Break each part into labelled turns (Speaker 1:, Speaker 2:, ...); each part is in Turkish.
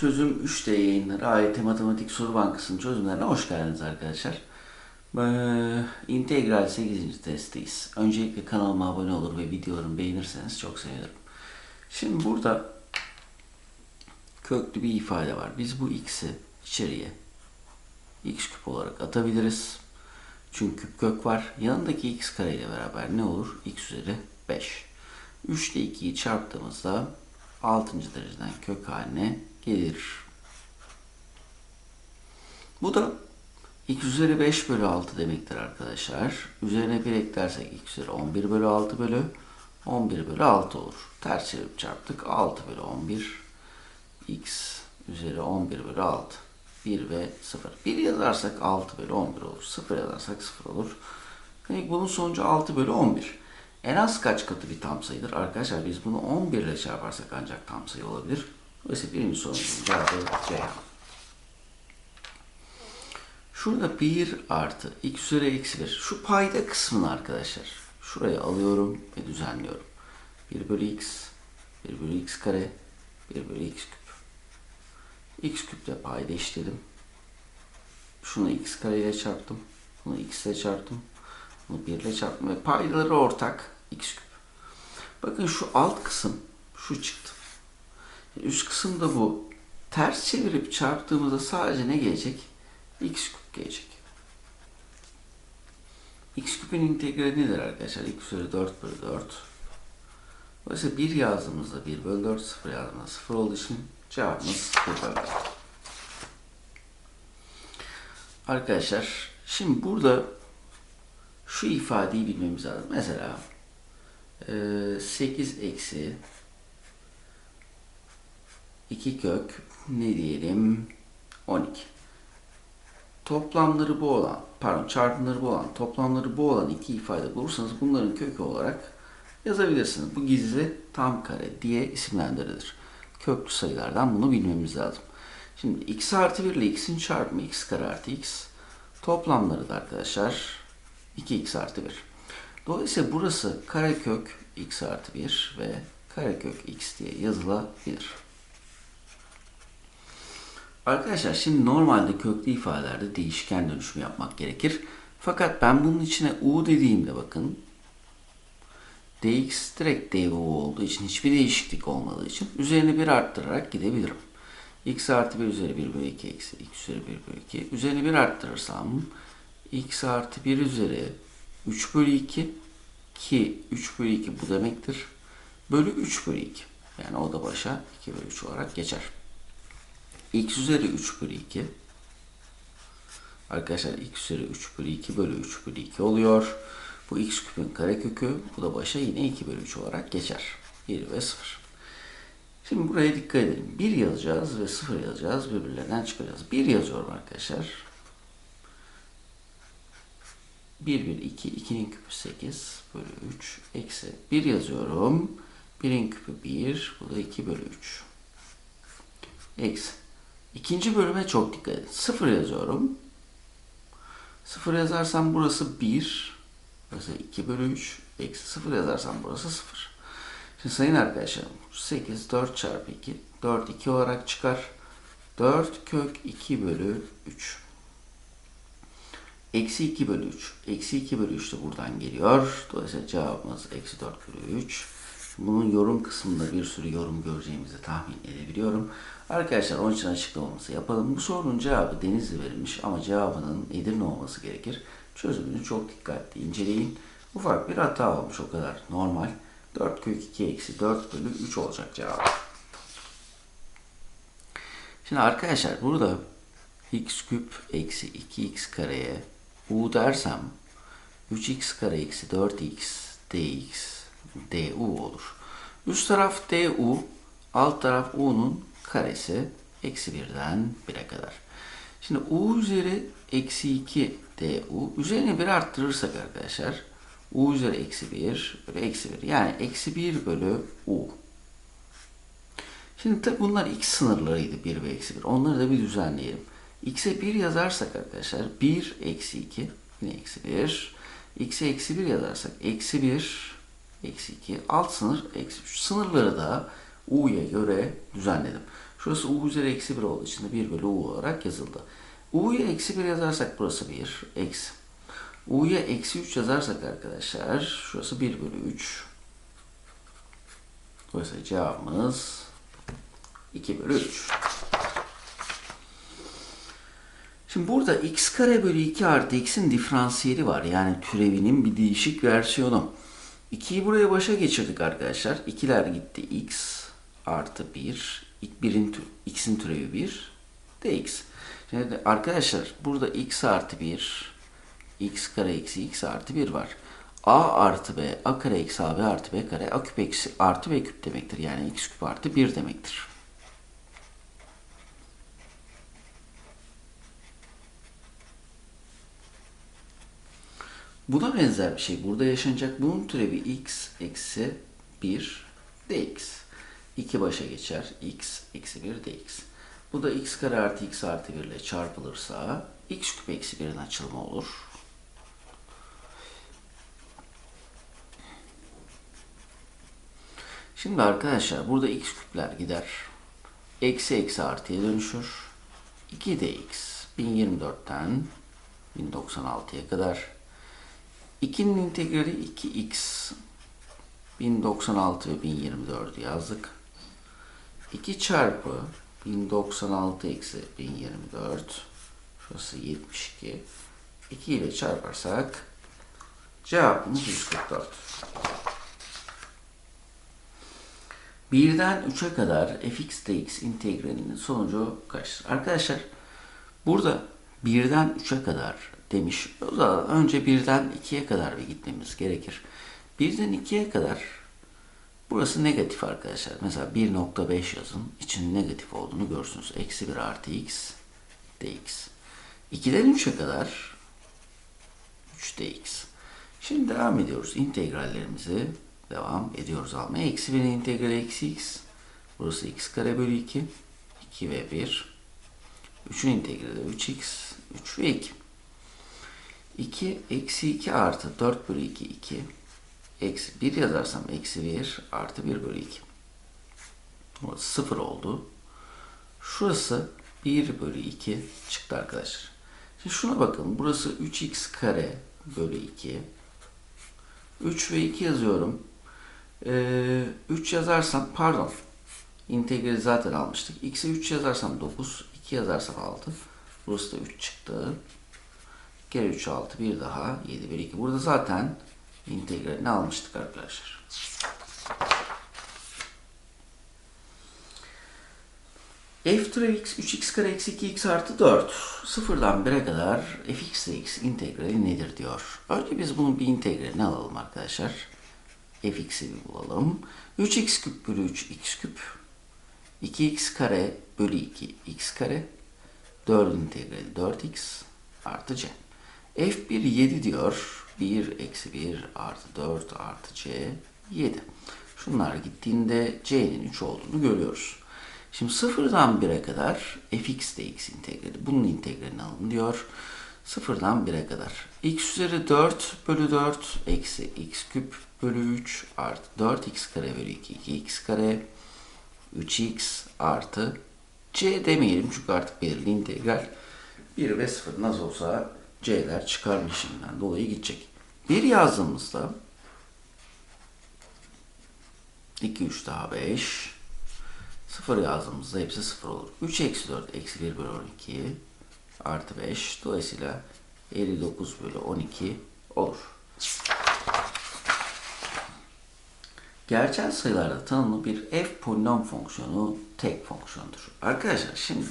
Speaker 1: Çözüm 3D yayınları AYT Matematik Soru Bankası'nın çözümlerine hoş geldiniz arkadaşlar. Ee, integral 8. testteyiz. Öncelikle kanalıma abone olur ve videolarımı beğenirseniz çok sevinirim. Şimdi burada köklü bir ifade var. Biz bu x'i içeriye x küp olarak atabiliriz. Çünkü küp kök var. Yanındaki x kare ile beraber ne olur? x üzeri 5. 3 ile 2'yi çarptığımızda 6. dereceden kök haline gelir. Bu da x üzeri 5 bölü 6 demektir arkadaşlar. Üzerine 1 eklersek x üzeri 11 bölü 6 bölü 11 bölü 6 olur. Ters çevirip çarptık. 6 bölü 11 x üzeri 11 bölü 6. 1 ve 0. 1 yazarsak 6 bölü 11 olur. 0 yazarsak 0 olur. Yani bunun sonucu 6 bölü 11. En az kaç katı bir tam sayıdır? Arkadaşlar biz bunu 11 ile çarparsak ancak tam sayı olabilir. Dolayısıyla birinci sorumuzun cevabı C. Şurada 1 artı x üzeri eksi 1. Şu payda kısmını arkadaşlar. Şuraya alıyorum ve düzenliyorum. 1 bölü x, 1 bölü x kare, 1 bölü x küp. x küple payda eşitledim. Şunu x kare ile çarptım. Bunu x ile çarptım. Bunu 1 ile çarptım ve paydaları ortak x küp. Bakın şu alt kısım şu çıktı. Üst kısımda bu. Ters çevirip çarptığımızda sadece ne gelecek? x küp gelecek. x küpün integrali nedir arkadaşlar? x üzeri 4 bölü 4. Dolayısıyla 1 yazdığımızda 1 bölü 4, 0 yazdığımızda 0 olduğu için cevabımız 1 bölü 4. Arkadaşlar şimdi burada şu ifadeyi bilmemiz lazım. Mesela 8 eksi 2 kök ne diyelim 12. Toplamları bu olan, pardon çarpımları bu olan, toplamları bu olan iki ifade bulursanız bunların kökü olarak yazabilirsiniz. Bu gizli tam kare diye isimlendirilir. Köklü sayılardan bunu bilmemiz lazım. Şimdi x artı 1 ile x'in çarpımı x kare artı x. Toplamları da arkadaşlar 2x artı 1. Dolayısıyla burası karekök x artı 1 ve karekök x diye yazılabilir. Arkadaşlar şimdi normalde köklü ifadelerde değişken dönüşümü yapmak gerekir. Fakat ben bunun içine u dediğimde bakın dx direkt du olduğu için hiçbir değişiklik olmadığı için üzerine bir arttırarak gidebilirim. x artı 1 üzeri 1 bölü 2 eksi x üzeri 1 bölü 2. Üzerine bir arttırırsam x artı 1 üzeri 3 bölü 2 ki 3 bölü 2 bu demektir. Bölü 3 bölü 2. Yani o da başa 2 bölü 3 olarak geçer. X üzeri 3 bölü 2. Arkadaşlar x üzeri 3 bölü 2 bölü 3 bölü 2 oluyor. Bu x küpün karekökü. Bu da başa yine 2 bölü 3 olarak geçer. 1 ve 0. Şimdi buraya dikkat edelim. 1 yazacağız ve 0 yazacağız. Birbirlerinden çıkaracağız. 1 yazıyorum arkadaşlar. 1 1 2 2'nin küpü 8 bölü 3 eksi 1 yazıyorum. 1'in küpü 1 bu da 2 bölü 3 eksi. İkinci bölüme çok dikkat edin. 0 yazıyorum. 0 yazarsam burası 1 burası 2 bölü 3 eksi 0 yazarsam burası 0. Şimdi sayın arkadaşlarım 8 4 çarpı 2 4 2 olarak çıkar. 4 kök 2 bölü 3. Eksi 2 bölü 3. Eksi 2 bölü 3 de buradan geliyor. Dolayısıyla cevabımız eksi 4 bölü 3. Bunun yorum kısmında bir sürü yorum göreceğimizi tahmin edebiliyorum. Arkadaşlar onun için açıklamamızı yapalım. Bu sorunun cevabı Denizli verilmiş ama cevabının Edirne olması gerekir. Çözümünü çok dikkatli inceleyin. Ufak bir hata olmuş o kadar normal. 4 kök 2 eksi 4 bölü 3 olacak cevap. Şimdi arkadaşlar burada x küp eksi 2x kareye u dersem 3x kare eksi 4x dx du olur. Üst taraf du, alt taraf u'nun karesi eksi 1'den 1'e kadar. Şimdi u üzeri eksi 2 du üzerine bir arttırırsak arkadaşlar u üzeri eksi 1 bölü eksi 1 yani eksi 1 bölü u. Şimdi tabi bunlar x sınırlarıydı 1 ve eksi 1. Onları da bir düzenleyelim. x'e 1 yazarsak arkadaşlar 1 eksi 2 yine eksi 1. x'e eksi 1 yazarsak eksi 1 eksi 2 alt sınır eksi 3. Sınırları da u'ya göre düzenledim. Şurası u üzeri eksi 1 olduğu için de 1 bölü u olarak yazıldı. u'ya eksi 1 yazarsak burası 1. Eksi. u'ya eksi 3 yazarsak arkadaşlar şurası 1 bölü 3. Dolayısıyla cevabımız 2 bölü 3. Şimdi burada x kare bölü 2 artı x'in diferansiyeli var. Yani türevinin bir değişik versiyonu. 2'yi buraya başa geçirdik arkadaşlar. 2'ler gitti. x artı 1. Birin, x'in türevi 1. dx. Şimdi arkadaşlar burada x artı 1 x kare eksi x artı 1 var. a artı b a kare eksi ab artı b kare a küp eksi artı b küp demektir. Yani x küp artı 1 demektir. Buna benzer bir şey. Burada yaşanacak bunun türevi x eksi 1 dx. 2 başa geçer. x eksi 1 dx. Bu da x kare artı x artı 1 ile çarpılırsa x küp eksi 1'in açılımı olur. Şimdi arkadaşlar burada x küpler gider. Eksi eksi artıya dönüşür. 2 dx 1024'ten 1096'ya kadar 2'nin integrali 2x 1096 ve 1024 yazdık. 2 çarpı 1096 eksi 1024 şurası 72 2 ile çarparsak cevabımız 144. Birden 3'e kadar fx dx integralinin sonucu kaçtır? Arkadaşlar burada birden 3'e kadar demiş. O zaman önce birden 2'ye kadar bir gitmemiz gerekir. Birden 2'ye kadar burası negatif arkadaşlar. Mesela 1.5 yazın. İçinin negatif olduğunu görürsünüz. Eksi 1 artı x dx. 2'den 3'e kadar 3 dx. Şimdi devam ediyoruz. İntegrallerimizi devam ediyoruz almaya. Eksi 1'in integrali eksi x. Burası x kare bölü 2. 2 ve 1. 3'ün integrali 3x. 3 ve 2. 2 eksi 2 artı 4 bölü 2 2 eksi 1 yazarsam eksi 1 artı 1 bölü 2. Orası 0 oldu. Şurası 1 bölü 2 çıktı arkadaşlar. Şimdi şuna bakın. Burası 3x kare bölü 2. 3 ve 2 yazıyorum. Ee, 3 yazarsam pardon integrali zaten almıştık. x'e 3 yazarsam 9. 2 yazarsam 6. Burası da 3 çıktı. Kere 3 6 bir daha 7 bölü 2. Burada zaten integralini almıştık arkadaşlar. f türev x 3x kare eksi 2x artı 4 sıfırdan 1'e kadar fx x integrali nedir diyor. Önce biz bunun bir integralini alalım arkadaşlar. fx'i bir bulalım. 3x küp bölü 3 x küp 2x kare bölü 2 x kare 4 integrali 4x artı c. F1 7 diyor. 1 eksi 1 artı 4 artı C 7. Şunlar gittiğinde C'nin 3 olduğunu görüyoruz. Şimdi sıfırdan 1'e kadar fx dx integrali. Bunun integralini alın diyor. Sıfırdan 1'e kadar. x üzeri 4 bölü 4 eksi x küp bölü 3 artı 4x kare bölü 2 2x kare 3x artı c demeyelim çünkü artık belirli integral 1 ve 0 nasıl olsa C'ler çıkarma işleminden dolayı gidecek. Bir yazdığımızda 2, 3 daha 5 0 yazdığımızda hepsi 0 olur. 3 eksi 4 eksi 1 bölü 12 artı 5 dolayısıyla 59 bölü 12 olur. Gerçel sayılarda tanımlı bir f polinom fonksiyonu tek fonksiyondur. Arkadaşlar şimdi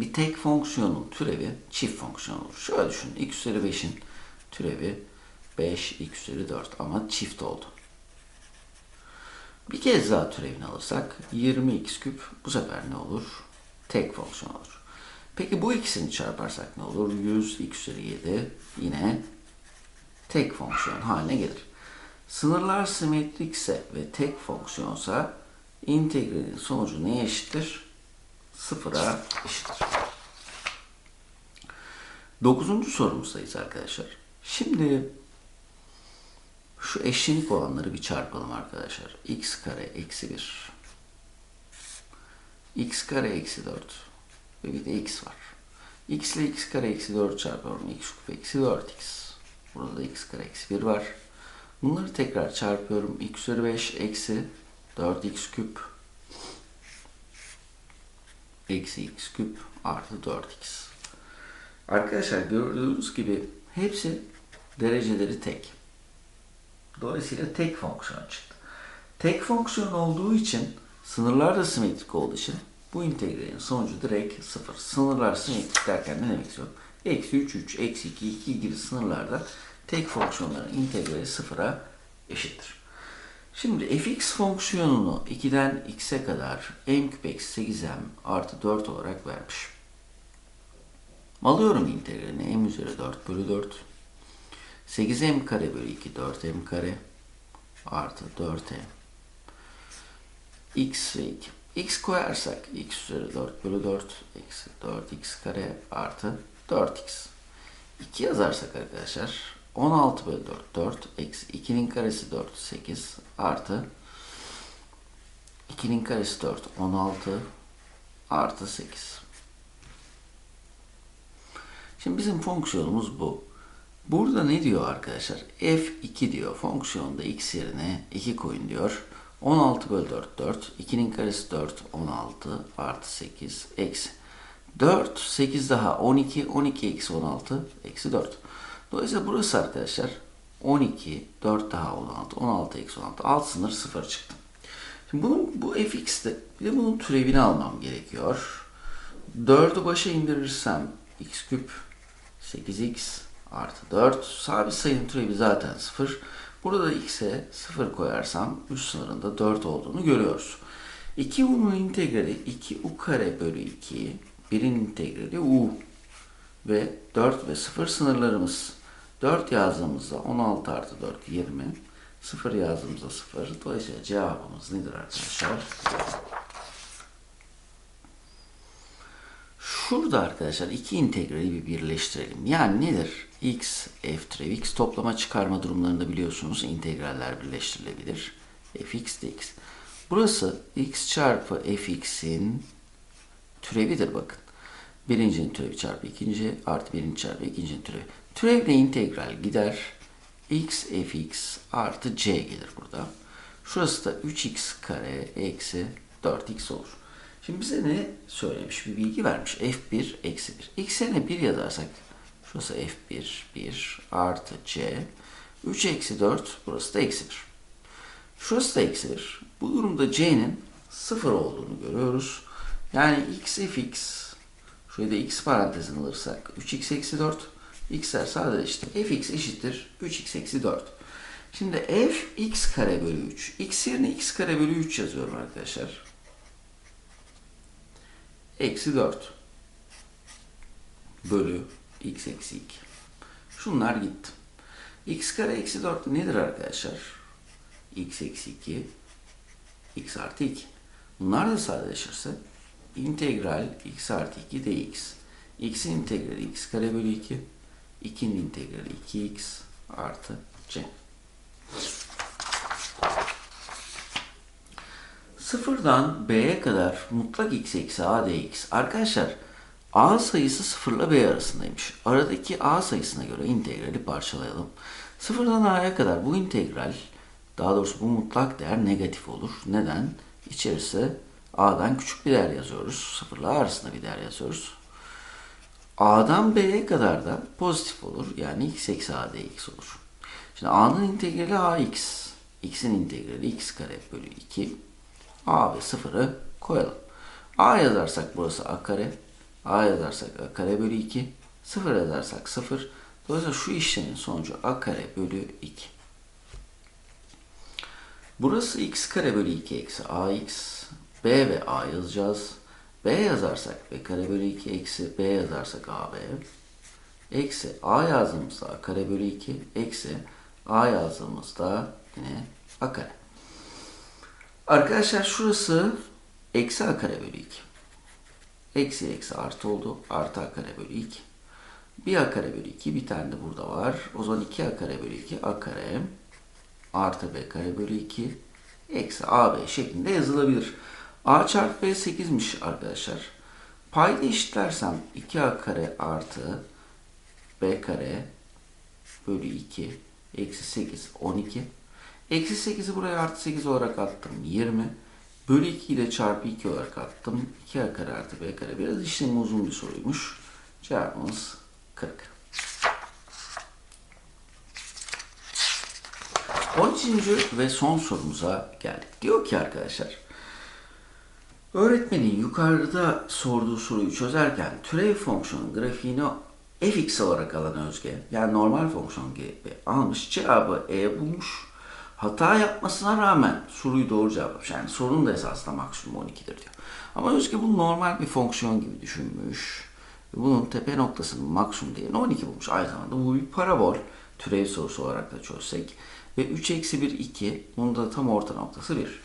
Speaker 1: bir tek fonksiyonun türevi çift fonksiyon olur. Şöyle düşünün. x üzeri 5'in türevi 5 x üzeri 4 ama çift oldu. Bir kez daha türevini alırsak 20x küp bu sefer ne olur? Tek fonksiyon olur. Peki bu ikisini çarparsak ne olur? 100 x üzeri 7 yine tek fonksiyon haline gelir. Sınırlar simetrikse ve tek fonksiyonsa integralin sonucu neye eşittir? Sıfıra eşittir. Dokuzuncu sorumuzdayız arkadaşlar. Şimdi şu eşlenik olanları bir çarpalım arkadaşlar. x kare eksi 1 x kare eksi 4 ve bir de x var. x ile x kare eksi 4 çarpıyorum. x küp eksi 4x. Burada da x kare eksi 1 var. Bunları tekrar çarpıyorum. x üzeri 5 eksi 4x küp eksi x küp artı 4x. Arkadaşlar gördüğünüz gibi hepsi dereceleri tek. Dolayısıyla tek fonksiyon çıktı. Tek fonksiyon olduğu için sınırlar da simetrik olduğu için bu integralin sonucu direkt sıfır. Sınırlar simetrik derken ne demek istiyorum? Eksi 3, 3, eksi 2, 2 gibi sınırlarda tek fonksiyonların integrali sıfıra eşittir. Şimdi fx fonksiyonunu 2'den x'e kadar m küp eksi 8m artı 4 olarak vermiş. Alıyorum integralini m üzeri 4 bölü 4. 8m kare bölü 2 4m kare artı 4m x ve 2. x koyarsak x üzeri 4 bölü 4 eksi 4x kare artı 4x. 2 yazarsak arkadaşlar 16 bölü 4 4 eksi 2'nin karesi 4 8 artı 2'nin karesi 4 16 artı 8. Şimdi bizim fonksiyonumuz bu. Burada ne diyor arkadaşlar? f2 diyor. Fonksiyonda x yerine 2 koyun diyor. 16 bölü 4 4. 2'nin karesi 4 16 artı 8 eksi. 4 8 daha 12 12 eksi 16 eksi 4. Dolayısıyla burası arkadaşlar 12 4 daha 16 16 eksi 16 alt sınır 0 çıktı. Şimdi bunun bu fx'te bir de bunun türevini almam gerekiyor. 4'ü başa indirirsem x küp 8x artı 4 sabit sayının türevi zaten 0. Burada da x'e 0 koyarsam üst sınırında 4 olduğunu görüyoruz. 2 u'nun integrali 2 u kare bölü 2 1'in integrali u ve 4 ve 0 sınırlarımız 4 yazdığımızda 16 artı 4 20 0 yazdığımızda 0 dolayısıyla cevabımız nedir arkadaşlar? Şurada arkadaşlar iki integrali bir birleştirelim. Yani nedir? x, f türev x toplama çıkarma durumlarında biliyorsunuz integraller birleştirilebilir. fx dx. Burası x çarpı fx'in türevidir bakın. Birincinin türevi çarpı ikinci artı birinci çarpı ikincinin türevi. Türevle integral gider. x fx artı c gelir burada. Şurası da 3x kare eksi 4x olur. Şimdi bize ne söylemiş? Bir bilgi vermiş. f1 eksi 1. x yerine 1 yazarsak şurası f1 1 artı c 3 eksi 4 burası da eksi 1. Şurası da eksi 1. Bu durumda c'nin 0 olduğunu görüyoruz. Yani x fx şuraya da x parantezini alırsak 3x eksi 4 x'ler sadeleşti. fx eşittir 3x eksi 4. Şimdi f x kare bölü 3. x yerine x kare bölü 3 yazıyorum arkadaşlar eksi 4 bölü x eksi 2. Şunlar gitti. x kare eksi 4 nedir arkadaşlar? x eksi 2 x artı 2. Bunlar da sadeleşirse integral x artı 2 dx. x'in integrali x kare bölü 2. 2'nin integrali 2x artı c. Sıfırdan B'ye kadar mutlak x eksi a dx. Arkadaşlar a sayısı sıfırla B arasındaymış. Aradaki a sayısına göre integrali parçalayalım. Sıfırdan a'ya kadar bu integral, daha doğrusu bu mutlak değer negatif olur. Neden? İçerisi a'dan küçük bir değer yazıyoruz. Sıfırla arasında bir değer yazıyoruz. a'dan b'ye kadar da pozitif olur. Yani x eksi a dx olur. Şimdi a'nın integrali ax. x'in integrali x kare bölü 2 a ve 0'ı koyalım. a yazarsak burası a kare. a yazarsak a kare bölü 2. 0 yazarsak 0. Dolayısıyla şu işlemin sonucu a kare bölü 2. Burası x kare bölü 2 eksi ax. B ve a yazacağız. b yazarsak b kare bölü 2 eksi b yazarsak ab. Eksi a yazdığımızda a kare bölü 2 eksi a yazdığımızda yine a kare. Arkadaşlar şurası eksi a kare bölü 2. Eksi eksi artı oldu. Artı a kare bölü 2. Bir a kare bölü 2 bir tane de burada var. O zaman 2 a kare bölü 2 a kare artı b kare bölü 2 eksi ab şeklinde yazılabilir. A çarpı B 8'miş arkadaşlar. Payda eşitlersem 2A kare artı B kare bölü 2 eksi 8 12. Eksi 8'i buraya artı 8 olarak attım 20. Bölü 2 ile çarpı 2 olarak attım. 2A kare artı B kare. Biraz işlemi uzun bir soruymuş. Cevabımız 40. 13. ve son sorumuza geldik. Diyor ki arkadaşlar. Öğretmenin yukarıda sorduğu soruyu çözerken türev fonksiyonun grafiğini fx olarak alan Özge, yani normal fonksiyon gibi almış, cevabı e bulmuş. Hata yapmasına rağmen soruyu doğru cevaplamış. Yani sorunun da esasında maksimum 12'dir diyor. Ama Özge bunu normal bir fonksiyon gibi düşünmüş. Bunun tepe noktasının maksimum değerini 12 bulmuş. Aynı zamanda bu bir parabol. Türev sorusu olarak da çözsek. Ve 3 eksi 1 2. Bunun da tam orta noktası 1.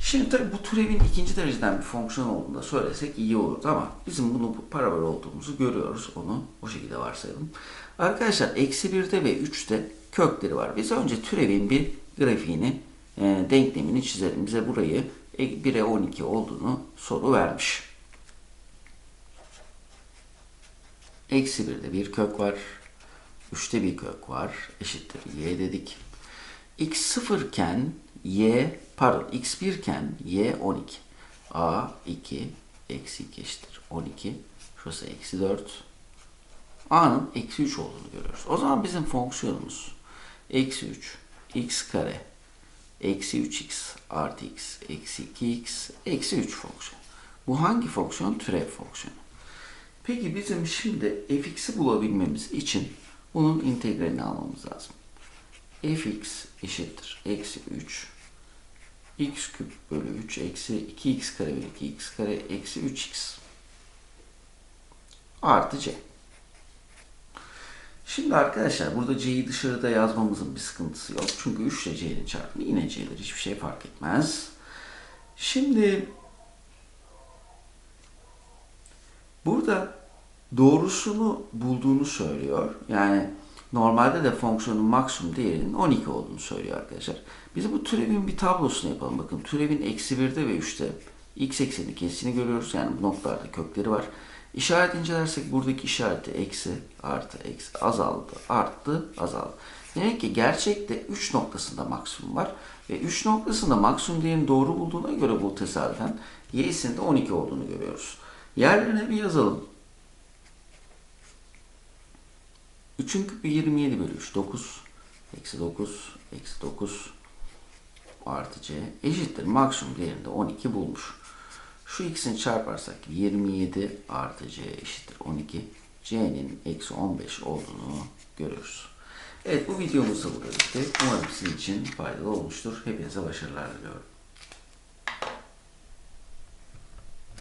Speaker 1: Şimdi tabii bu türevin ikinci dereceden bir fonksiyon olduğunu da söylesek iyi olurdu ama bizim bunu parabol olduğumuzu görüyoruz. Onu o şekilde varsayalım. Arkadaşlar eksi 1'de ve 3'te kökleri var. Biz önce türevin bir grafiğini, e, denklemini çizelim. Bize burayı 1'e 12 olduğunu soru vermiş. Eksi 1'de bir kök var. 3'te bir kök var. Eşittir y dedik. x 0 iken y pardon x 1 iken y 12. a 2 eksi 2 eşittir 12. Şurası eksi 4. a'nın eksi 3 olduğunu görüyoruz. O zaman bizim fonksiyonumuz eksi 3 x kare eksi 3x artı x eksi 2x eksi 3 fonksiyon. Bu hangi fonksiyon? Türev fonksiyonu. Peki bizim şimdi fx'i bulabilmemiz için bunun integralini almamız lazım. fx eşittir eksi 3 x küp bölü 3 eksi 2x kare bölü 2x kare eksi 3x artı c. Şimdi arkadaşlar burada c'yi dışarıda yazmamızın bir sıkıntısı yok. Çünkü 3 ile c'nin çarpımı yine c'dir. Hiçbir şey fark etmez. Şimdi burada doğrusunu bulduğunu söylüyor. Yani normalde de fonksiyonun maksimum değerinin 12 olduğunu söylüyor arkadaşlar. Biz bu türevin bir tablosunu yapalım. Bakın türevin eksi 1'de ve 3'te x ekseni kesini görüyoruz. Yani bu noktalarda kökleri var. İşaret incelersek buradaki işareti eksi, artı, eksi, azaldı, arttı, azaldı. Demek ki gerçekte 3 noktasında maksimum var. Ve 3 noktasında maksimum değerini doğru bulduğuna göre bu tesadüfen y'sinin de 12 olduğunu görüyoruz. Yerlerine bir yazalım. 3'ün küpü 27 bölü 3. 9. Eksi 9. Eksi 9. Artı c eşittir. Maksimum değerinde 12 bulmuş. Şu ikisini çarparsak 27 artı c eşittir 12. c'nin eksi 15 olduğunu görüyoruz. Evet bu videomuz da burada bitti. Umarım sizin için faydalı olmuştur. Hepinize başarılar diliyorum.